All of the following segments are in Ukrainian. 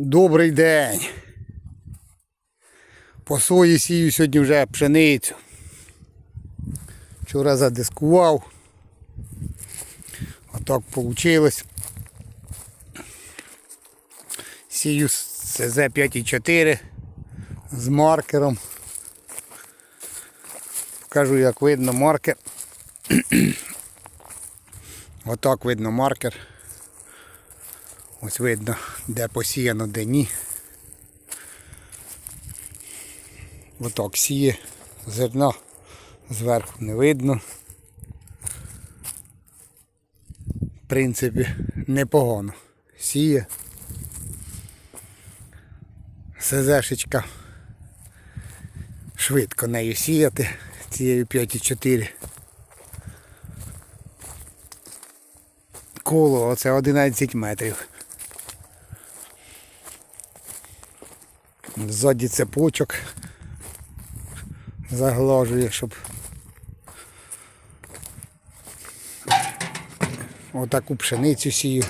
Добрий день. По сої сію сьогодні вже пшеницю. Вчора задискував. Отак вийшло. Сію СЗ 5,4 з маркером. Покажу як видно маркер. Отак видно маркер. Ось видно, де посіяно, де ні. Отак сіє, зерна зверху не видно. В принципі, непогано. Сіє. СЗшечка. Швидко нею сіяти цією 5,4. Коло оце 11 метрів. Ззаді цепочок заглажує, щоб отаку пшеницю сію.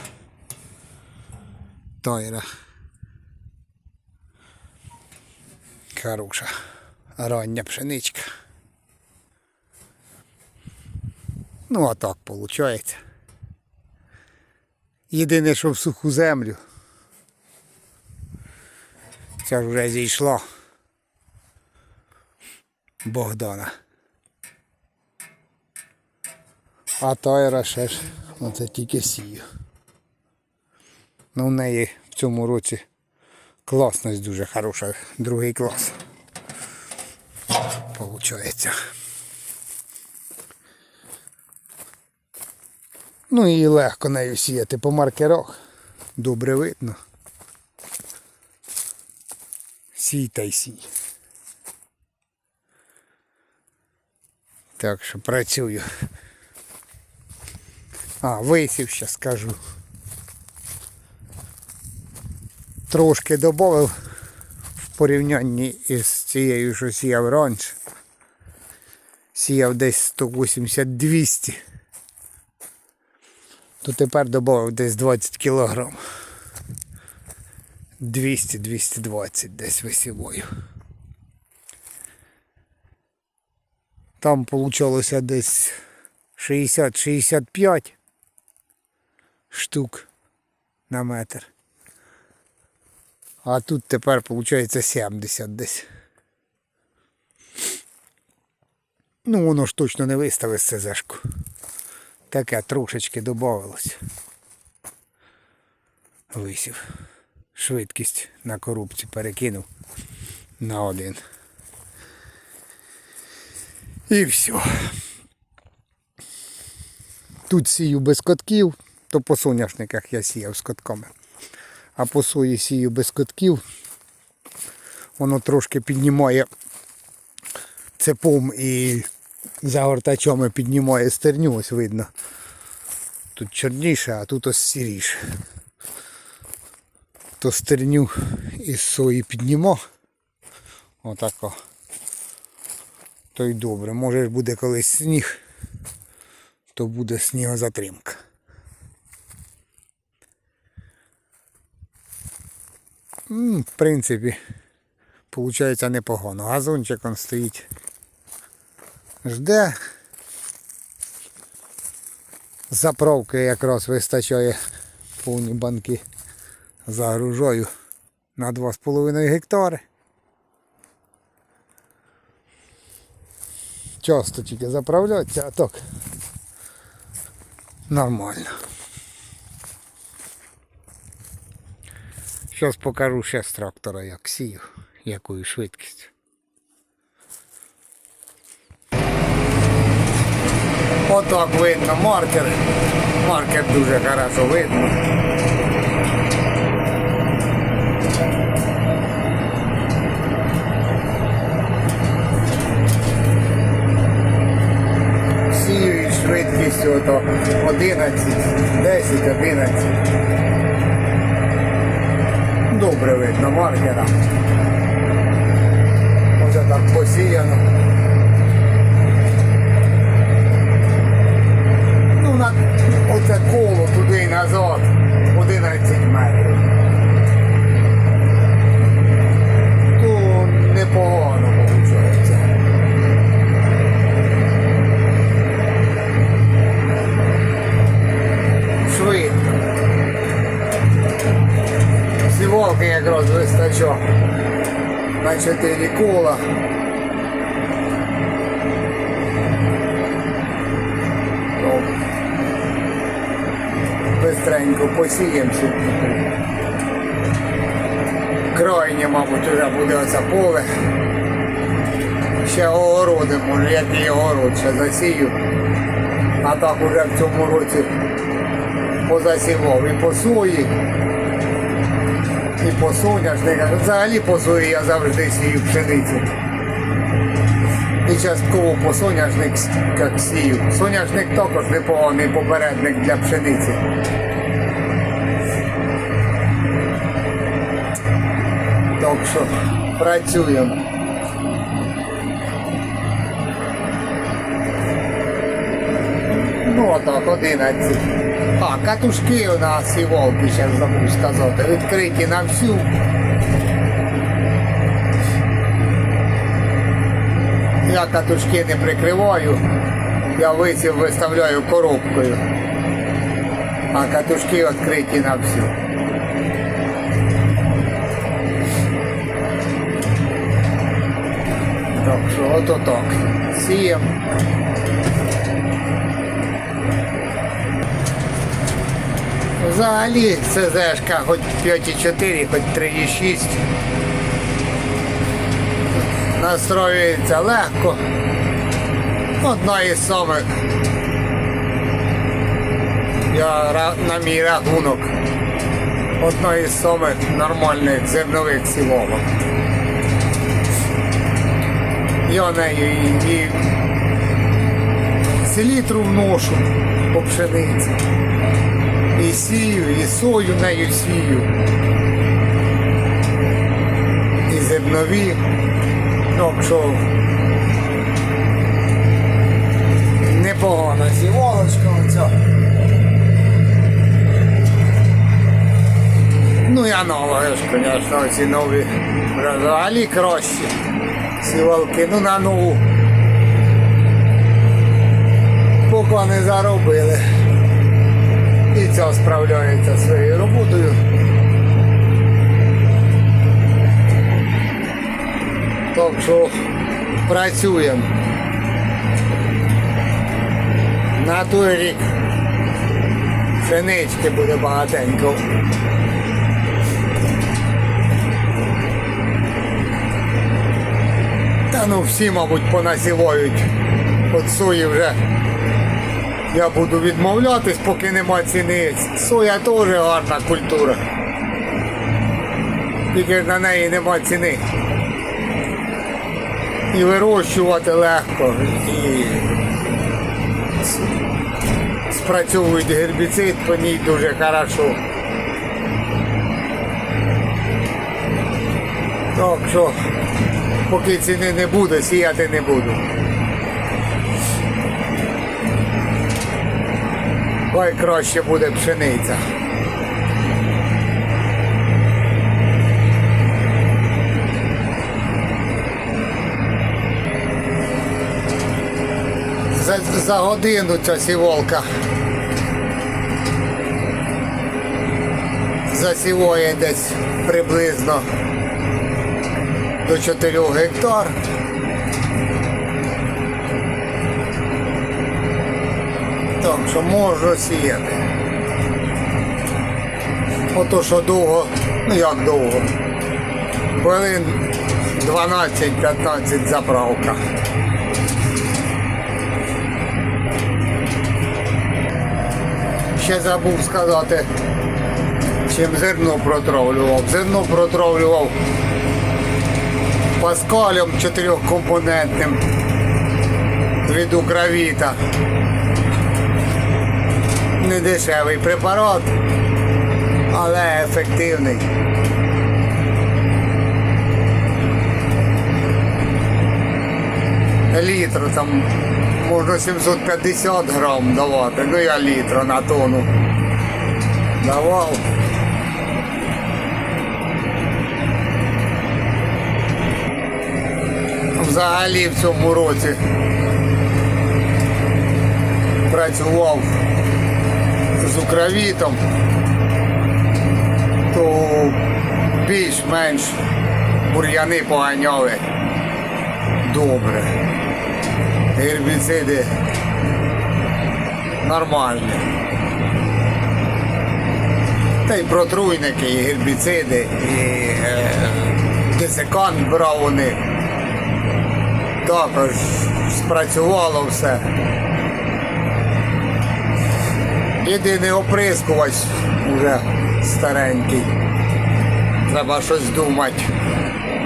Тайра. Хороша. Рання пшеничка. Ну а так виходить. Єдине, що в суху землю. Ця вже зійшла. Богдана. А тайра ще ж, оце тільки сію. Ну в неї в цьому році класність дуже хороша, другий клас. Получається. Ну і легко нею сіяти по маркерах. Добре видно. Сій та й сій. Так що працюю. А, висів ще скажу. Трошки додав в порівнянні із цією, що сіяв раніше. Сіяв десь 180-200. То тепер додав десь 20 кілограм. 200-220 десь висівою. Там получалося десь 60-65 штук на метр. А тут тепер виходить 70 десь. Ну воно ж точно не виставить СЗшку. Таке трошечки додавалось. Висів. Швидкість на коробці перекинув на один. І все. Тут сію без котків, то по соняшниках я сіяв з котками. А по сої сію без котків. Воно трошки піднімає цепом і загортачами піднімає стерню, ось видно. Тут чорніше, а тут ось сіріше. То стерню із сої піднімо. Отако. То й добре. Може буде колись сніг, то буде снігозатримка. В принципі, виходить непогано. Газончик он стоїть. Жде. Заправки якраз вистачає повні банки загружаю на 2,5 гектари. Часто тільки заправляться, а так нормально. Зараз покажу ще з трактора, як сію, якою швидкістю. Отак видно маркер. Маркер дуже хорошо видно. 11, 10, 11. Добре видно маркера. Може так посіяно. Вистачав на 4 кола. То Бистренько посіємо щоб крайнє, мабуть, вже буде оце поле. Ще огороди, може, який огород ще засію. А так уже в цьому році позасівав і по сої, і по соняшниках. Взагалі по я завжди сію пшеницю. І частково по соняшниках сію. Соняшник також непоганий попередник для пшениці. Так що працюємо. Ну, отак, 11. А, катушки у нас і волки, ще забув сказати. Відкриті на всю. Я катушки не прикриваю, я висів виставляю коробкою. А катушки відкриті на всю. Так що ото так. Сіємо. Взагалі ЦЗшка хоч 5,4, хоч 3,6. Настроюється легко. Одна із самих. Я на мій рахунок. Одна із самих нормальних зернових сіволок. Я нею і, і селітру вношу по пшениці. І сію, і сою нею сію. І зернові. Ну, що непогана сіволочка оця. Ну і аналоги ж, звісно, ці нові взагалі кращі сівалки, ну на нову. Поки не заробили. І ця справляється своєю роботою. Так що працюємо. На той рік пшенички буде багатенько. Та ну всі, мабуть, понасівають. От сої вже я буду відмовлятись, поки нема ціни. Соя теж гарна культура. Тільки на неї нема ціни. І вирощувати легко, і спрацьовують гербіцид по ній дуже хорошо. Так що, поки ціни не буде, сіяти не буду. Хай краще буде пшениця. За, за годину ця сіволка засіває десь приблизно до 4 гектар. Так що можна сіяти. Ото що довго, ну як довго. Хвилин 12-15 заправка. Ще забув сказати, чим зерно протравлював. Зерно протравлював паскалем чотирьохкомпонентним від Укравіта. Не дешевий препарат, але ефективний. Літр там можна 750 грам давати, ну я літр на тонну давав. Взагалі в цьому році працював з Укравітом, то більш-менш бур'яни поганяли. Добре. Гербіциди нормальні. Та й протруйники, і гербіциди, і е, десикант брав них. Також спрацювало все. Єдиний оприскувач уже старенький. Треба щось думати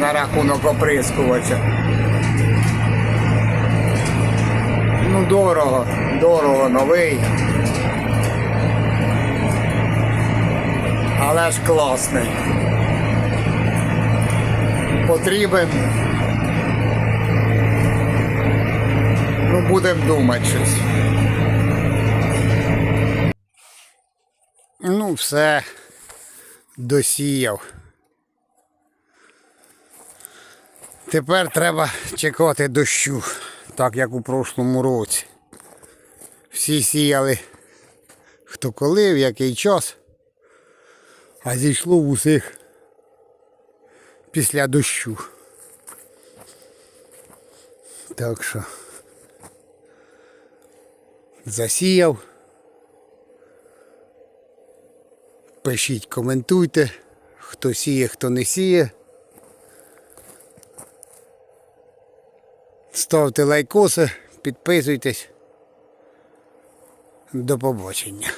на рахунок оприскувача. Ну, дорого, дорого, новий. Але ж класний. Потрібен. Ну, будемо думати щось. Ну, все. Досіяв. Тепер треба чекати дощу, так як у прошлому році. Всі сіяли хто коли, в який час, а зійшло в усіх після дощу. Так що засіяв. Пишіть, коментуйте, хто сіє, хто не сіє. Ставте лайкоси, підписуйтесь. До побачення.